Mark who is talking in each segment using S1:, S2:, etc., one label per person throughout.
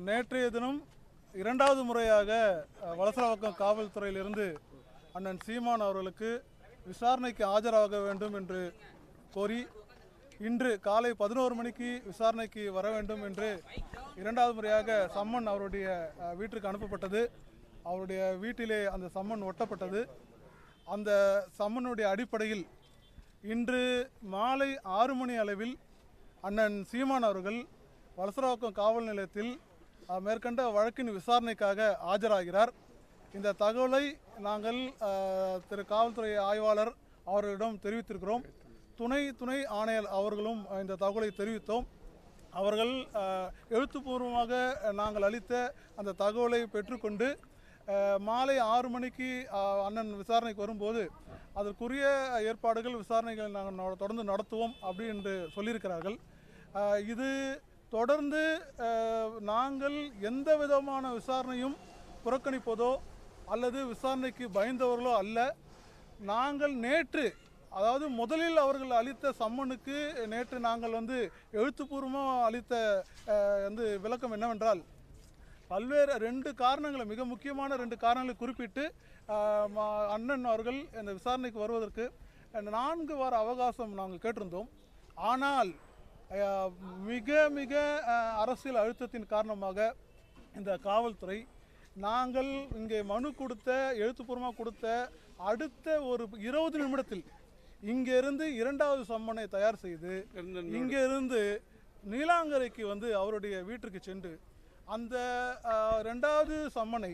S1: நேற்றைய தினம் இரண்டாவது முறையாக அஹ், வலசரவாக்கம் காவல்துறையிலிருந்து அண்ணன் சீமான் அவர்களுக்கு விசாரணைக்கு ஆஜராக வேண்டும் என்று கோரி இன்று காலை பதினோரு மணிக்கு விசாரணைக்கு வர வேண்டும் என்று இரண்டாவது முறையாக சம்மன் அவருடைய வீட்டிற்கு அனுப்பப்பட்டது. அவருடைய வீட்டிலே அந்த சம்மன் ஒட்டப்பட்டது. அந்த சம்மனுடைய அடிப்படையில் இன்று மாலை ஆறு மணி அளவில் அண்ணன் சீமான் அவர்கள் வலசராக்கம் காவல் நிலையத்தில் மேற்கண்ட வழக்கின் விசாரணைக்காக ஆஜராகிறார். இந்த தகவலை நாங்கள் திரு காவல்துறை ஆய்வாளர் அவர்களிடம் தெரிவித்திருக்கிறோம். துணை துணை ஆணையர் அவர்களும் இந்த தகவலை தெரிவித்தோம். அவர்கள் எழுத்துப்பூர்வமாக நாங்கள் அளித்த அந்த தகவலை பெற்றுக்கொண்டு மாலை ஆறு மணிக்கு அண்ணன் விசாரணைக்கு வரும்போது அதற்குரிய ஏற்பாடுகள் விசாரணைகள் நாங்கள் தொடர்ந்து நடத்துவோம் அப்படி என்று சொல்லியிருக்கிறார்கள். இது தொடர்ந்து நாங்கள் எந்த விதமான விசாரணையும் புறக்கணிப்பதோ அல்லது விசாரணைக்கு பயந்தவர்களோ அல்ல. நாங்கள் நேற்று அதாவது முதலில் அவர்கள் அளித்த சம்மனுக்கு நேற்று நாங்கள் வந்து எழுத்துப்பூர்வமாக அளித்த வந்து விளக்கம் என்னவென்றால் பல்வேறு ரெண்டு காரணங்களை மிக முக்கியமான ரெண்டு காரணங்களை குறிப்பிட்டு அண்ணன் அவர்கள் இந்த விசாரணைக்கு வருவதற்கு நான்கு வார அவகாசம் நாங்கள் கேட்டிருந்தோம். ஆனால் மிக மிக அரசியல் அழுத்தத்தின் காரணமாக இந்த காவல்துறை நாங்கள் இங்கே மனு கொடுத்த எழுத்துப்பூர்வமாக கொடுத்த அடுத்த ஒரு இருபது நிமிடத்தில் இங்கிருந்து இரண்டாவது சம்மனை தயார் செய்து இங்கிருந்து நீலாங்கரைக்கு வந்து அவருடைய வீட்டிற்கு சென்று அந்த ரெண்டாவது சம்மனை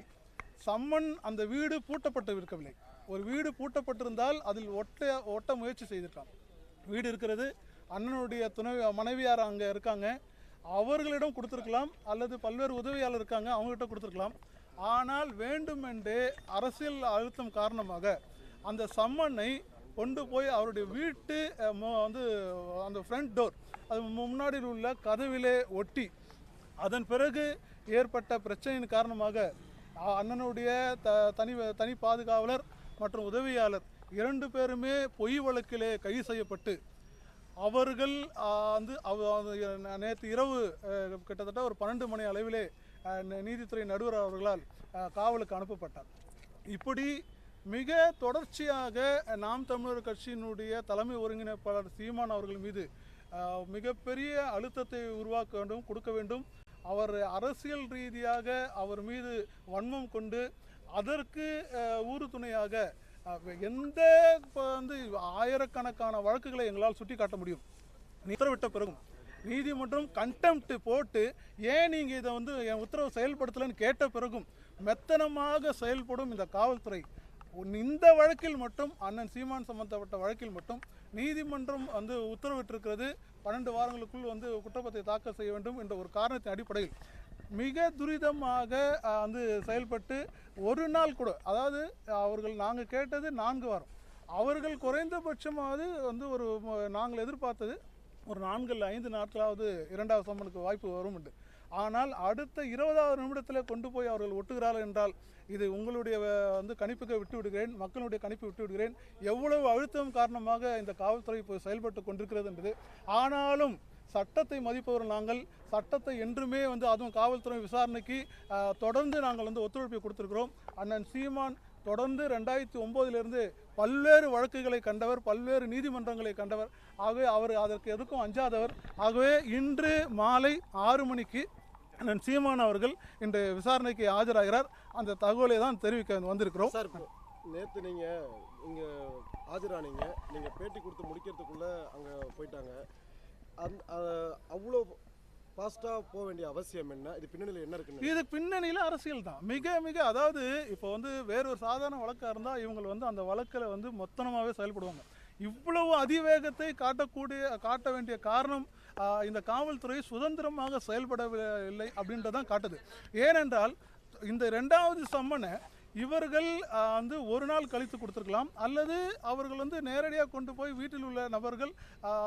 S1: சம்மன் அந்த வீடு பூட்டப்பட்டு இருக்கவில்லை. ஒரு வீடு பூட்டப்பட்டிருந்தால் அதில் ஒட்ட ஒட்ட முயற்சி செய்திருக்கான் வீடு இருக்கிறது அண்ணனுடைய துணை மனைவியார் அங்கே இருக்காங்க. அவர்களிடம் கொடுத்துருக்கலாம் அல்லது பல்வேறு உதவியாளர் இருக்காங்க அவங்ககிட்ட கொடுத்துருக்கலாம். ஆனால் வேண்டுமென்றே அரசியல் அழுத்தம் காரணமாக அந்த சம்மனை கொண்டு போய் அவருடைய வீட்டு வந்து அந்த ஃப்ரண்ட் டோர் அது முன்னாடி உள்ள கதவிலே ஒட்டி அதன் பிறகு ஏற்பட்ட பிரச்சனையின் காரணமாக அண்ணனுடைய த தனி தனி பாதுகாவலர் மற்றும் உதவியாளர் இரண்டு பேருமே பொய் வழக்கிலே கைது செய்யப்பட்டு அவர்கள் வந்து அவ நேற்று இரவு கிட்டத்தட்ட ஒரு பன்னெண்டு மணி அளவிலே நீதித்துறை நடுவர் அவர்களால் காவலுக்கு அனுப்பப்பட்டார். இப்படி மிக தொடர்ச்சியாக நாம் தமிழர் கட்சியினுடைய தலைமை ஒருங்கிணைப்பாளர் சீமான் அவர்கள் மீது மிகப்பெரிய அழுத்தத்தை உருவாக்க வேண்டும் கொடுக்க வேண்டும். அவர் அரசியல் ரீதியாக அவர் மீது வன்மம் கொண்டு அதற்கு ஊறு துணையாக எந்த இப்போ வந்து ஆயிரக்கணக்கான வழக்குகளை எங்களால் சுட்டி காட்ட முடியும் உத்தரவிட்ட பிறகும் நீதிமன்றம் கண்டெம்ட் போட்டு ஏன் நீங்கள் இதை வந்து என் உத்தரவு செயல்படுத்தலைன்னு கேட்ட பிறகும் மெத்தனமாக செயல்படும் இந்த காவல்துறை. இந்த வழக்கில் மட்டும் அண்ணன் சீமான் சம்பந்தப்பட்ட வழக்கில் மட்டும் நீதிமன்றம் வந்து உத்தரவிட்டிருக்கிறது. பன்னெண்டு வாரங்களுக்குள் வந்து குற்றப்பத்தை தாக்கல் செய்ய வேண்டும் என்ற ஒரு காரணத்தின் அடிப்படையில் மிக துரிதமாக வந்து செயல்பட்டு ஒரு நாள் கூட அதாவது அவர்கள் நாங்கள் கேட்டது நான்கு வாரம். அவர்கள் குறைந்தபட்சமாவது வந்து ஒரு நாங்கள் எதிர்பார்த்தது ஒரு நான்கு இல்லை ஐந்து நாட்களாவது இரண்டாவது சம்மனுக்கு வாய்ப்பு வரும் உண்டு. ஆனால் அடுத்த இருபதாவது நிமிடத்தில் கொண்டு போய் அவர்கள் ஒட்டுகிறார்கள் என்றால் இது உங்களுடைய வந்து கணிப்புக்கு விட்டு விடுகிறேன் மக்களுடைய கணிப்பு விட்டு விடுகிறேன். எவ்வளவு அழுத்தம் காரணமாக இந்த காவல்துறை இப்போ செயல்பட்டு கொண்டிருக்கிறது என்பது. ஆனாலும் சட்டத்தை மதிப்பவர்கள் நாங்கள் சட்டத்தை என்றுமே வந்து அதுவும் காவல்துறை விசாரணைக்கு தொடர்ந்து நாங்கள் வந்து ஒத்துழைப்பு கொடுத்துருக்கிறோம். அண்ணன் சீமான் தொடர்ந்து ரெண்டாயிரத்தி ஒம்போதிலிருந்து பல்வேறு வழக்குகளை கண்டவர் பல்வேறு நீதிமன்றங்களை கண்டவர். ஆகவே அவர் அதற்கு எதுக்கும் அஞ்சாதவர். ஆகவே இன்று மாலை ஆறு மணிக்கு அண்ணன் சீமான் அவர்கள் இன்று விசாரணைக்கு ஆஜராகிறார். அந்த தகவலை தான் தெரிவிக்க வந்திருக்கிறோம்.
S2: சார் நேற்று நீங்கள் இங்கே ஆஜரானீங்க. நீங்கள் பேட்டி கொடுத்து முடிக்கிறதுக்குள்ளே அங்கே போயிட்டாங்க. அந் அவ்வளோ ஃபாஸ்ட்டாக போக வேண்டிய அவசியம் என்ன? இது பின்னணியில் என்ன இருக்கு
S1: இது பின்னணியில் அரசியல் தான். மிக மிக அதாவது இப்போ வந்து வேறொரு சாதாரண வழக்காக இருந்தால் இவங்க வந்து அந்த வழக்கில் வந்து மொத்தமாகவே செயல்படுவாங்க. இவ்வளவு அதிவேகத்தை காட்டக்கூடிய காட்ட வேண்டிய காரணம் இந்த காவல்துறை சுதந்திரமாக செயல்படவில்லை அப்படின்றதான் காட்டுது. ஏனென்றால் இந்த ரெண்டாவது சம்மனை இவர்கள் வந்து ஒரு நாள் கழித்து கொடுத்துருக்கலாம். அல்லது அவர்கள் வந்து நேரடியாக கொண்டு போய் வீட்டில் உள்ள நபர்கள்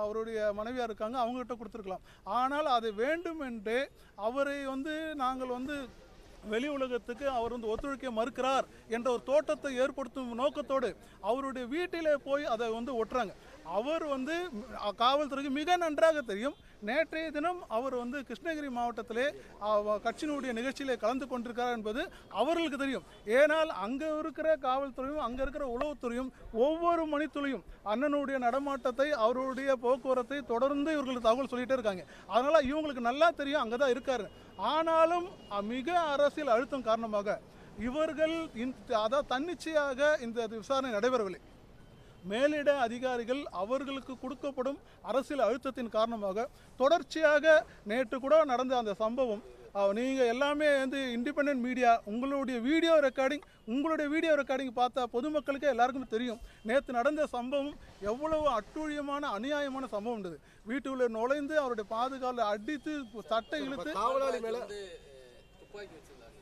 S1: அவருடைய மனைவியாக இருக்காங்க அவங்ககிட்ட கொடுத்துருக்கலாம். ஆனால் அது வேண்டுமென்றே அவரை வந்து நாங்கள் வந்து வெளி உலகத்துக்கு அவர் வந்து ஒத்துழைக்க மறுக்கிறார் என்ற ஒரு தோட்டத்தை ஏற்படுத்தும் நோக்கத்தோடு அவருடைய வீட்டிலே போய் அதை வந்து ஒட்டுறாங்க. அவர் வந்து காவல்துறைக்கு மிக நன்றாக தெரியும். நேற்றைய தினம் அவர் வந்து கிருஷ்ணகிரி மாவட்டத்திலே கட்சியினுடைய நிகழ்ச்சியிலே கலந்து கொண்டிருக்கிறார் என்பது அவர்களுக்கு தெரியும். ஏனால் அங்கே இருக்கிற காவல்துறையும் அங்கே இருக்கிற உளவுத்துறையும் ஒவ்வொரு மணித்துளையும் அண்ணனுடைய நடமாட்டத்தை அவருடைய போக்குவரத்தை தொடர்ந்து இவர்களுக்கு தகவல் சொல்லிகிட்டே இருக்காங்க. அதனால் இவங்களுக்கு நல்லா தெரியும் அங்கே தான் இருக்காரு. ஆனாலும் மிக அரசியல் அழுத்தம் காரணமாக இவர்கள் இந்த அதாவது தன்னிச்சையாக இந்த விசாரணை நடைபெறவில்லை. மேலிட அதிகாரிகள் அவர்களுக்கு கொடுக்கப்படும் அரசியல் அழுத்தத்தின் காரணமாக தொடர்ச்சியாக நேற்று கூட நடந்த அந்த சம்பவம். நீங்கள் எல்லாமே வந்து இண்டிபெண்ட் மீடியா உங்களுடைய வீடியோ ரெக்கார்டிங் உங்களுடைய வீடியோ ரெக்கார்டிங் பார்த்தா பொதுமக்களுக்கே எல்லாருக்குமே தெரியும். நேற்று நடந்த சம்பவம் எவ்வளவு அட்டூழியமான அநியாயமான சம்பவம் இருந்தது. வீட்டுக்குள்ளே நுழைந்து அவருடைய பாதுகாவலை அடித்து சட்டை இழுத்து
S2: காவலாளி மேல
S3: வந்து துப்பாக்கி வச்சிருந்தாங்க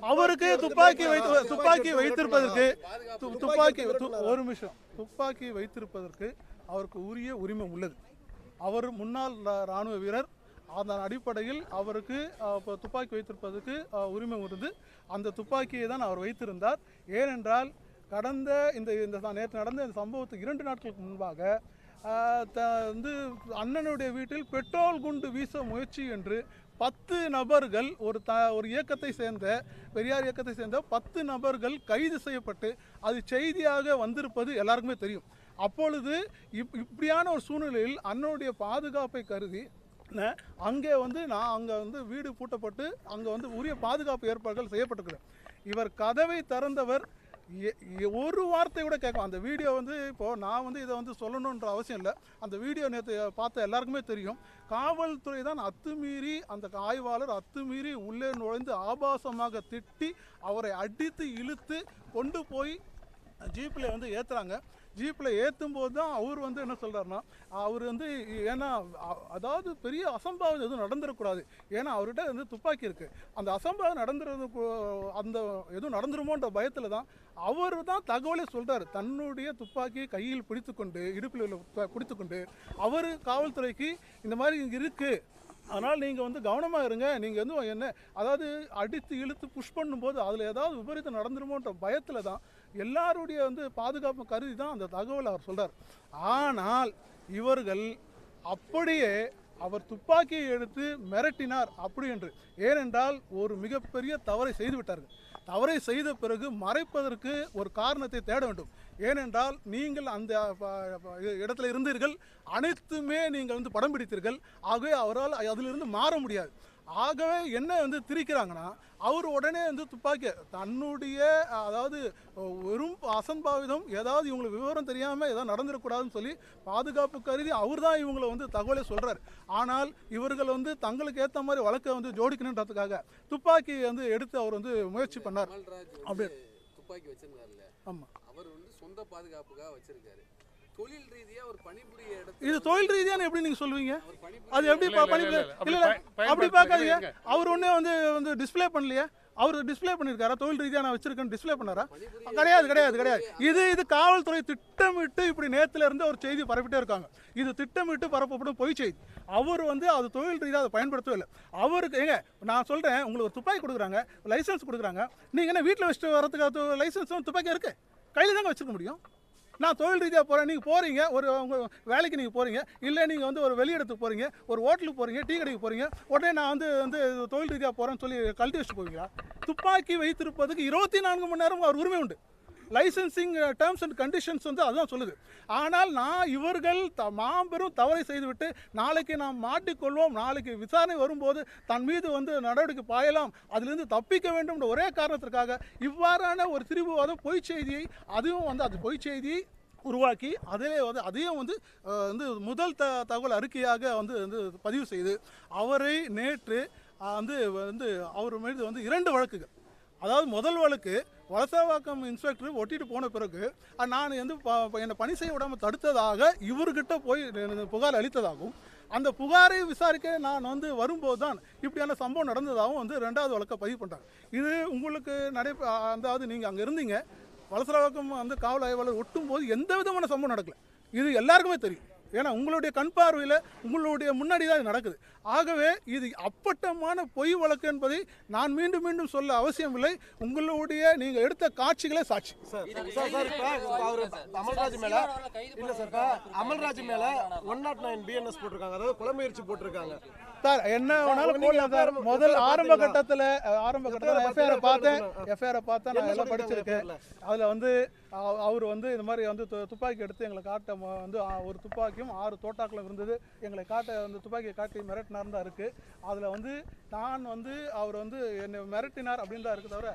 S1: அவருக்கு துப்பாக்கி வைத்து துப்பாக்கி வைத்திருப்பதற்கு துப்பாக்கி ஒரு நிமிஷம். துப்பாக்கி வைத்திருப்பதற்கு அவருக்கு உரிய உரிமை உள்ளது. அவர் முன்னாள் ரா- ராணுவ வீரர். அதன் அடிப்படையில் அவருக்கு துப்பாக்கி வைத்திருப்பதற்கு உரிமை உண்டு அந்த துப்பாக்கியை தான் அவர் வைத்திருந்தார். ஏனென்றால் கடந்த இந்த இந்த நேற்று நடந்த இந்த சம்பவத்துக்கு இரண்டு நாட்களுக்கு முன்பாக வந்து அண்ணனுடைய வீட்டில் பெட்ரோல் குண்டு வீச முயற்சி என்று பத்து நபர்கள் ஒரு த ஒரு இயக்கத்தை சேர்ந்த பெரியார் இயக்கத்தை சேர்ந்த பத்து நபர்கள் கைது செய்யப்பட்டு அது செய்தியாக வந்திருப்பது எல்லாருக்குமே தெரியும். அப்பொழுது இப் இப்படியான ஒரு சூழ்நிலையில் அண்ணனுடைய பாதுகாப்பை கருதி அங்கே வந்து நான் அங்கே வந்து வீடு பூட்டப்பட்டு அங்கே வந்து உரிய பாதுகாப்பு ஏற்பாடுகள் செய்யப்பட்டிருக்கிறேன் இவர் கதவை திறந்தவர் ஒரு வார்த்தை கூட கேட்கும் அந்த வீடியோ வந்து இப்போது நான் வந்து இதை வந்து சொல்லணுன்ற அவசியம் இல்லை. அந்த வீடியோ நேற்று பார்த்த எல்லாருக்குமே தெரியும். காவல்துறை தான் அத்துமீறி அந்த ஆய்வாளர் அத்துமீறி உள்ளே நுழைந்து ஆபாசமாக திட்டி அவரை அடித்து இழுத்து கொண்டு போய் ஜீப்பில் வந்து ஏற்றுறாங்க ஜீப்பில் ஏற்றும் போது தான் அவர் வந்து என்ன சொல்கிறாருன்னா அவர் வந்து ஏன்னா அதாவது பெரிய அசம்பாவிதம் எதுவும் நடந்துடக்கூடாது ஏன்னா அவர்கிட்ட வந்து துப்பாக்கி இருக்குது அந்த அசம்பாவிதம் நடந்துறது அந்த எதுவும் நடந்துருமோன்ற பயத்தில் தான் அவர் தான் தகவலே சொல்கிறார் தன்னுடைய துப்பாக்கியை கையில் பிடித்துக்கொண்டு இடுப்பில் உள்ள பிடித்துக்கொண்டு அவர் காவல்துறைக்கு இந்த மாதிரி இங்கே இருக்குது அதனால் நீங்கள் வந்து கவனமாக இருங்க. நீங்கள் வந்து என்ன அதாவது அடித்து இழுத்து புஷ் பண்ணும்போது அதில் ஏதாவது விபரீதம் நடந்துருமோன்ற பயத்தில் தான் எல்லாருடைய வந்து பாதுகாப்பு கருதி தான் அந்த தகவலை அவர் சொல்கிறார் ஆனால் இவர்கள் அப்படியே அவர் துப்பாக்கியை எடுத்து மிரட்டினார் அப்படி என்று. ஏனென்றால் ஒரு மிகப்பெரிய தவறை செய்து விட்டார்கள். தவறை செய்த பிறகு மறைப்பதற்கு ஒரு காரணத்தை தேட வேண்டும். ஏனென்றால் நீங்கள் அந்த ப- இடத்துல இருந்தீர்கள். அனைத்துமே நீங்கள் வந்து படம் பிடித்தீர்கள். ஆகவே அவரால் அதிலிருந்து மாற முடியாது. ஆகவே என்ன வந்து திரிக்கிறாங்கன்னா அவர் உடனே வந்து துப்பாக்கி தன்னுடைய அதாவது வெறும் அசம்பாவிதம் ஏதாவது இவங்களுக்கு விவரம் தெரியாமல் ஏதாவது நடந்துடக்கூடாதுன்னு சொல்லி பாதுகாப்பு கருதி அவர் தான் இவங்களை வந்து தகவலை சொல்கிறார் ஆனால் இவர்கள் வந்து தங்களுக்கு ஏற்ற மாதிரி வழக்கை வந்து ஜோடிக்கணுன்றதுக்காக துப்பாக்கி வந்து எடுத்து அவர் வந்து முயற்சி பண்ணார். அப்படி-
S3: துப்பாக்கி வச்சிருந்தாருல்ல
S1: ஆமாம்
S3: அவர் வந்து சொந்த பாதுகாப்புக்காக வச்சிருக்காரு. தொழில் ரீதியா ஒரு பணிபுரிய இடத்துல
S1: இது தொழில் ரீதியான எப்படி நீங்கள் சொல்லுவீங்க?
S3: பணிபுரிய
S1: அது எப்படி பா- பண்ணி
S4: இல்ல, இல்ல,
S1: இல்ல இல்ல
S4: அப்படி
S1: பார்க்காதீங்க. அவர் ஒண்ணே வந்து வந்து டிஸ்ப்ளே பண்ணலையே. அவர் டிஸ்ப்ளே பண்ணியிருக்காரா தொழில் ரீதியாக நான் வச்சிருக்கேன்னு டிஸ்ப்ளே பண்ணாரா?
S3: பணிபுரிய
S1: கிடையாது கிடையாது கிடையாது. இது இது காவல்துறை திட்டமிட்டு இப்படி நேத்துல இருந்து ஒரு செய்தி பரப்பிட்டே இருக்காங்க. இது திட்டமிட்டு பரப்பப்படும் பொய் செய்தி. அவர் வந்து அது தொழில் ரீதியாக அதை பயன்படுத்தவே இல்லை. அவருக்கு ஏங்க நான் சொல்றேன் உங்களுக்கு ஒரு துப்பாக்கி கொடுக்குறாங்க லைசன்ஸ் கொடுக்குறாங்க. நீங்க என்ன வீட்டில் வச்சுட்டு வரதுக்கு லைசன்ஸும் துப்பாக்கி இருக்கு? கையில் தாங்க வச்சிருக்க முடியும்? நான் தொழில் ரீதியாக போகிறேன் நீங்கள் போகிறீங்க ஒரு உங்கள் வேலைக்கு நீங்கள் போகிறீங்க இல்லை நீங்கள் வந்து ஒரு வெளியிடத்துக்கு போகிறீங்க ஒரு ஹோட்டலுக்கு போகிறீங்க டீ கடைக்கு போகிறீங்க உடனே நான் வந்து வந்து தொழில் ரீதியாக போகிறேன்னு சொல்லி கழட்டி வச்சுட்டு போவீங்களா? துப்பாக்கி வைத்திருப்பதுக்கு இருபத்தி நான்கு மணி நேரம் அவர் உரிமை உண்டு. லைசன்சிங் டேர்ம்ஸ் அண்ட் கண்டிஷன்ஸ் வந்து அதுதான் சொல்லுது. ஆனால் நான் இவர்கள் த மாபெரும் தவறை செய்துவிட்டு நாளைக்கு நாம் மாட்டிக்கொள்வோம் நாளைக்கு விசாரணை வரும்போது தன் மீது வந்து நடவடிக்கை பாயலாம் அதிலிருந்து தப்பிக்க வேண்டும் ஒரே காரணத்திற்காக இவ்வாறான ஒரு திரிபுவாத பொய் செய்தியை அதுவும் வந்து அது பொய் செய்தியை உருவாக்கி அதிலே வந்து அதையும் வந்து வந்து முதல் த தகவல் அறிக்கையாக வந்து வந்து பதிவு செய்து அவரை நேற்று வந்து வந்து அவர் மீது வந்து இரண்டு வழக்குகள். அதாவது முதல் வழக்கு வலசவாக்கம் இன்ஸ்பெக்டர் ஒட்டிட்டு போன பிறகு நான் வந்து ப- என்னை பணி செய்ய விடாமல் தடுத்ததாக இவர்கிட்ட போய் எனக்கு புகார் அளித்ததாகவும் அந்த புகாரை விசாரிக்க நான் வந்து வரும்போது தான் இப்படியான சம்பவம் நடந்ததாகவும் வந்து ரெண்டாவது வழக்கை பதிவு பண்ணுறாங்க இது உங்களுக்கு நடை அதாவது நீங்கள் அங்கே இருந்தீங்க வலசரவாக்கம் வந்து காவல் ஆய்வாளர் ஒட்டும் போது எந்த விதமான சம்பவம் நடக்கல. இது எல்லாருக்குமே தெரியும். ஏன்னா உங்களுடைய கண் பார்வையில் உங்களுடைய முன்னாடி தான் இது நடக்குது. ஆகவே இது அப்பட்டமான பொய் வழக்கு என்பதை நான் மீண்டும் மீண்டும் சொல்ல அவசியமில்லை. உங்களுடைய நீங்க எடுத்த காட்சிகளே சாட்சி.
S2: அமல்ராஜ் மேல இல்ல சார் அமல்ராஜ் மேல ஒன் நாட் நைன் பிஎன்எஸ் போட்டிருக்காங்க. அதாவது கொலை முயற்சி போட்டிருக்காங்க.
S1: சார் என்ன வேணாலும் போடலாம் சார். முதல் ஆரம்ப? கட்டத்துல ஆரம்ப கட்டத்துல எஃப்ஐஆர் பார்த்தேன்? எஃப்ஐஆர் பார்த்தேன் நான் எல்லாம் படிச்சிருக்கேன்? அதுல வந்து அவர் வந்து இந்த மாதிரி வந்து துப்பாக்கி எடுத்து எங்களை காட்ட வந்து ஒரு துப்பாக்கியும் ஆறு தோட்டாக்களும் இருந்தது. எங்களை காட்ட அந்த துப்பாக்கியை காட்டி மிரட்டினார் தான் இருக்கு. அதுல வந்து நான் வந்து அவர் வந்து என்னை மிரட்டினார் அப்படின்னு தான் இருக்கு தவிர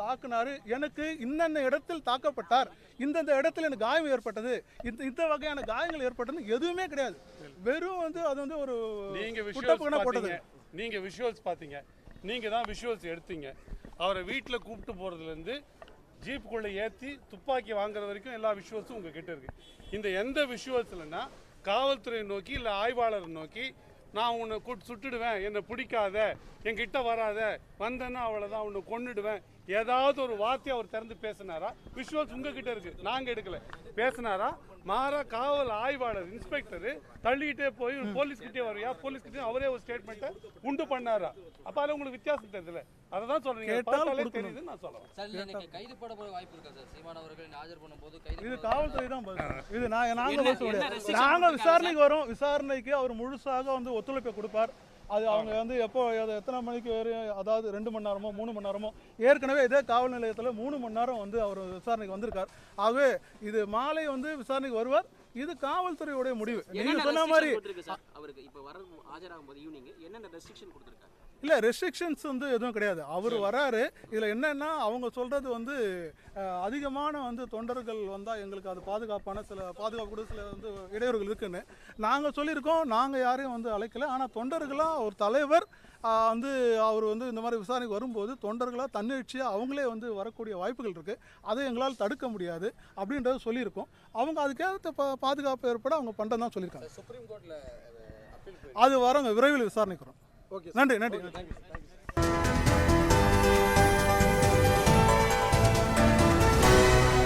S1: தாக்குனாரு. எனக்கு இன்னென்ன இடத்தில் தாக்கப்பட்டார் இந்தந்த இடத்துல எனக்கு காயம் ஏற்பட்டது இந்த இந்த வகையான காயங்கள் ஏற்பட்டது எதுவுமே கிடையாது. வெறும் வந்து அது வந்து ஒரு
S4: நீங்க விஷுவல்ஸ்
S1: குட்டப்புகனா போட்டது.
S4: பார்த்தீங்க நீங்க விஷுவல்ஸ் பார்த்தீங்க நீங்க தான் விஷுவல்ஸ் எடுத்தீங்க. அவரை வீட்டுல கூப்பிட்டு போறதுல இருந்து ஜீப்புக்குள்ள ஏத்தி துப்பாக்கி வாங்குற வரைக்கும் எல்லா விஷுவல்ஸும் உங்ககிட்ட இருக்கு. இந்த எந்த விஷுவல்ஸ்லன்னா காவல்துறையை நோக்கி இல்ல ஆய்வாளரை நோக்கி நான் உன்னை கூட்டு சுட்டுடுவேன். என்னை பிடிக்காத. என்கிட்ட வராத. வந்தேன்னா அவ்வளோதான் உன்னை கொன்னுடுவேன். ஏதாவது ஒரு வார்த்தையை அவர் திறந்து பேசினாரா? விஷுவல்ஸ் உங்ககிட்ட இருக்கு. நாங்க எடுக்கல. பேசினாரா? மாறா காவல் ஆய்வாளர் இன்ஸ்பெக்டர் தள்ளிக்கிட்டே போய் போலீஸ் கிட்டே வரையா போலீஸ் கிட்டே அவரே ஒரு ஸ்டேட்மெண்ட்டை உண்டு பண்ணாரா? அப்ப அதுல உங்களுக்கு வித்தியாசம் தெரியல அதை தான் சொல்றீங்க பார்த்தாலே. தெரியுதுன்னு நான்
S5: இன்னைக்கு கைது போட போற வாய்ப்பு இருக்கா சார்? சீமான் அவர்கள் ஆஜர் பண்ணும்போது கைது
S1: இது காவல்துறை தான். இது நான் நாங்க நாங்க
S5: கொடுத்திருக்காங்க
S1: விசாரணைக்கு வரோம். விசாரணைக்கு அவர் முழுசாக வந்து ஒத்துழைப்பை கொடுப்பார். அது அவங்க வந்து எப்போ எத்தனை மணிக்கு வரும் அதாவது ரெண்டு மணி நேரமோ மூணு மணி நேரமோ ஏற்கனவே இதே காவல் நிலையத்தில் மூணு மணி நேரம் வந்து அவர் விசாரணைக்கு வந்திருக்கார். ஆகவே இது மாலை வந்து விசாரணைக்கு வருவார். இது காவல்துறையுடைய முடிவு. நீங்க சொன்ன மாதிரி
S6: அவருக்கு இப்ப வர ஆஜராகும் போது ஈவினிங் என்னென்ன ரெஸ்ட்ரிக்ஷன் கொடுத்துருக்காங்க?
S1: இல்லை ரெஸ்ட்ரிக்ஷன்ஸ் வந்து எதுவும் கிடையாது. அவர் வராரு. இதில் என்னன்னா அவங்க சொல்றது வந்து அதிகமான வந்து தொண்டர்கள் வந்தால் எங்களுக்கு அது பாதுகாப்பான சில பாதுகாப்பு கூட சில வந்து இடையூறுகள் இருக்குன்னு. நாங்கள் சொல்லியிருக்கோம். நாங்கள் யாரையும் வந்து அழைக்கல. ஆனால் தொண்டர்களாக ஒரு தலைவர் வந்து அவர் வந்து இந்த மாதிரி விசாரணைக்கு வரும்போது தொண்டர்களாக தன்னெழுச்சியாக அவங்களே வந்து வரக்கூடிய வாய்ப்புகள் இருக்குது அதை எங்களால் தடுக்க முடியாது அப்படின்றத சொல்லியிருக்கோம். அவங்க அதுக்கேற்ற பா பாதுகாப்பு ஏற்பட அவங்க பண்ணுறதான் தான் சொல்லியிருக்காங்க
S3: சுப்ரீம் கோர்ட்ல அப்பீல்
S1: அது வரோங்க. விரைவில் விசாரணைக்கு வரும்.
S2: ஓகே
S1: நன்றி நன்றி